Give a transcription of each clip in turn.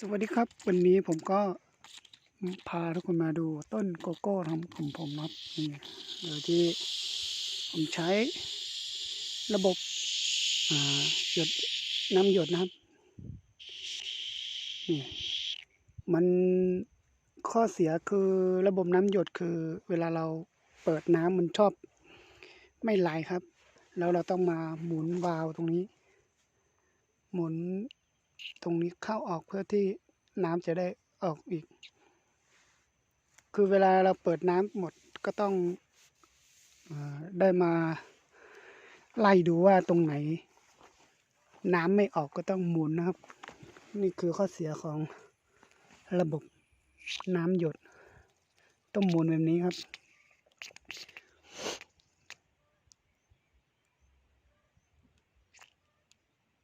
สวัสดีครับวันนี้ผมก็พาทุกคนมาดูต้นโกโก้ของผมครับนี่โดยที่ผมใช้ระบบหยดน้ำหยดนะครับนี่มันข้อเสียคือระบบน้ำหยดคือเวลาเราเปิดน้ำมันชอบไม่ไหลครับ แล้วเราต้องมาหมุนวาล์วตรงนี้ หมุน ตรงนี้เข้าออกเพื่อที่น้ำจะได้ออกอีก คือเวลาเราเปิดน้ำหมดก็ต้องออได้มาไล่ดูว่าตรงไหน น้ำไม่ออกก็ต้องหมุนนะครับ นี่คือข้อเสียของระบบน้ำหยด ต้องหมุนแบบนี้ครับ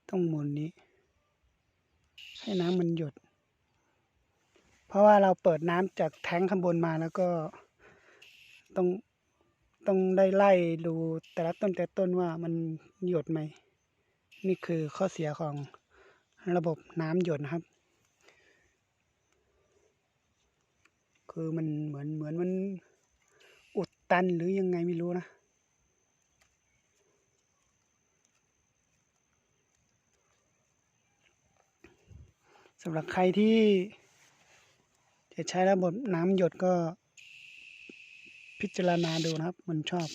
ต้องหมุนนี้ ให้น้ำมันหยด เพราะว่าเราเปิดน้ำจากแทงข้างบนมาแล้วก็ต้องต้องได้ไล่ดูแต่ละต้นแต่ต้นว่ามันหยดไหม นี่คือข้อเสียของระบบน้ำหยดนะครับ คือมันเหมือนเหมือนมันอุดตันหรือยังไงไม่รู้นะ สำหรับใครที่จะใช้ระบบน้ำหยดก็พิจารณาดูนะครับ มันชอบ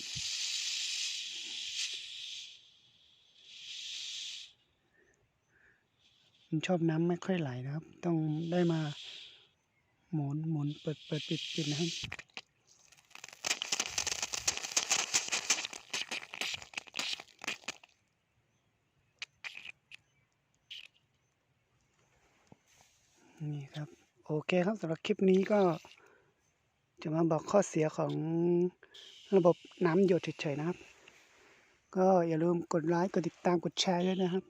มันชอบน้ำไม่ค่อยไหลนะครับ ต้องได้มาหมุนหมุนเปิดเปิดปิดปิดนะครับ นี่ครับ โอเคครับสำหรับคลิปนี้ก็จะมาบอกข้อเสียของระบบน้ำหยดเฉยๆนะครับ ก็อย่าลืมกดไลค์กดติดตามกดแชร์ด้วยนะครับ